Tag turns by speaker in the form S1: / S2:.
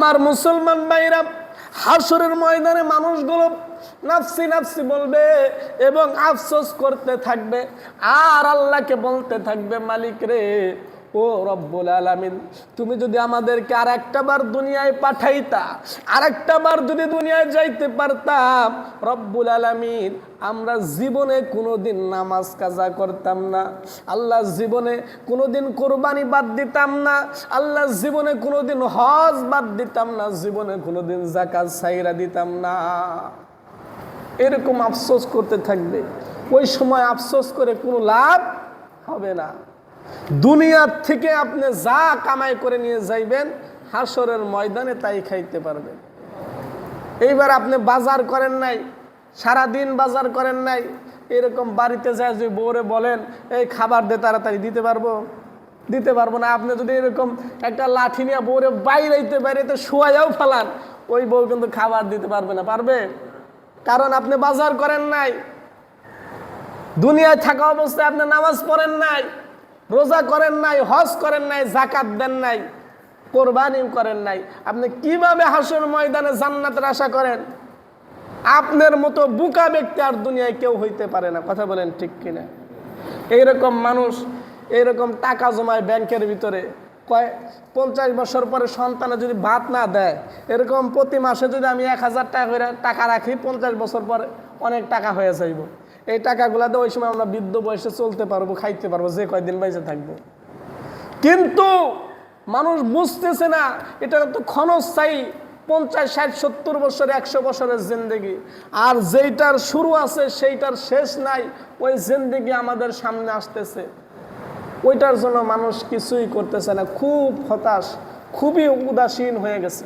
S1: আমার মুসলমান ভাইরা হাসরের ময়দানে মানুষগুলো নাফসি নাফসি বলবে এবং আফসোস করতে থাকবে, আর আল্লাহকে বলতে থাকবে, মালিক রে ও রব্বুল আলামিন, তুমি যদি আমাদেরকে আর একটা বার দুনিয়ায় পাঠাইতা আর একটা বার যদি দুনিয়ায় যাইতে পারতাম রব্বুল আলামিন, আমরা জীবনে কোনোদিন নামাজ কাজা করতাম না, আল্লাহ জীবনে কোনোদিন কোরবানি বাদ দিতাম না, আল্লাহ জীবনে কোনোদিন হজ বাদ দিতাম না, জীবনে কোনোদিন জাকাত সাইরা দিতাম না। এরকম আফসোস করতে থাকবে, ওই সময় আফসোস করে কোনো লাভ হবে না। দুনিয়ার থেকে আপনি যা কামাই করে নিয়ে যাইবেন হাসরের ময়দানে তাই খাইতে পারবেন। এইবার আপনি বাজার করেন নাই সারা দিন বাজার করেন নাই, এরকম বাড়িতে যায় যে বউরে বলেন, এই খাবার দে তাড়াতাড়ি, দিতে পারব? দিতে পারব না। আপনি যদি এরকম একটা লাঠি নিয়ে বউরে বাইরেতে বাইরেতে শোয়াইয়াও ফেলান, ওই বউ কিন্তু খাবার দিতে পারবে না। পারবে? কারণ আপনি বাজার করেন নাই। দুনিয়ায় থাকা অবস্থায় আপনি নামাজ পড়েন নাই। রোজা করেন নাই, হজ করেন নাই জাকাত দেন নাই কোরবানি করেন নাই। আপনি কীভাবে হাসর ময়দানে জান্নাতের আশা করেন? আপনার মতো বুকা ব্যক্তি আর দুনিয়ায় কেউ হইতে পারে না। কথা বলেন ঠিক কিনা? এইরকম মানুষ, এইরকম টাকা জমায় ব্যাংকের ভিতরে, কয় পঞ্চাশ বছর পরে সন্তানে যদি ভাত না দেয়, এরকম প্রতি মাসে যদি আমি এক হাজার টাকা করে টাকা রাখি, পঞ্চাশ বছর পরে অনেক টাকা হয়ে যাইব। এই টাকাগুলাতে ওই সময় আমরা বৃদ্ধ বয়সে চলতে পারব, খাইতে পারব, যে কয়দিন বেঁচে থাকব। কিন্তু মানুষ বুঝতেছে না, এটা তো ক্ষণস্থায়ী, পঞ্চাশ, ষাট, সত্তর বছর, একশো বছরের জিন্দেগি। আর যেইটার শুরু আছে, সেইটার শেষ নাই, ওই জিন্দেগি আমাদের সামনে আসতেছে। ওইটার জন্য মানুষ কিছুই করতেছে না, খুব হতাশ, খুবই উদাসীন হয়ে গেছে।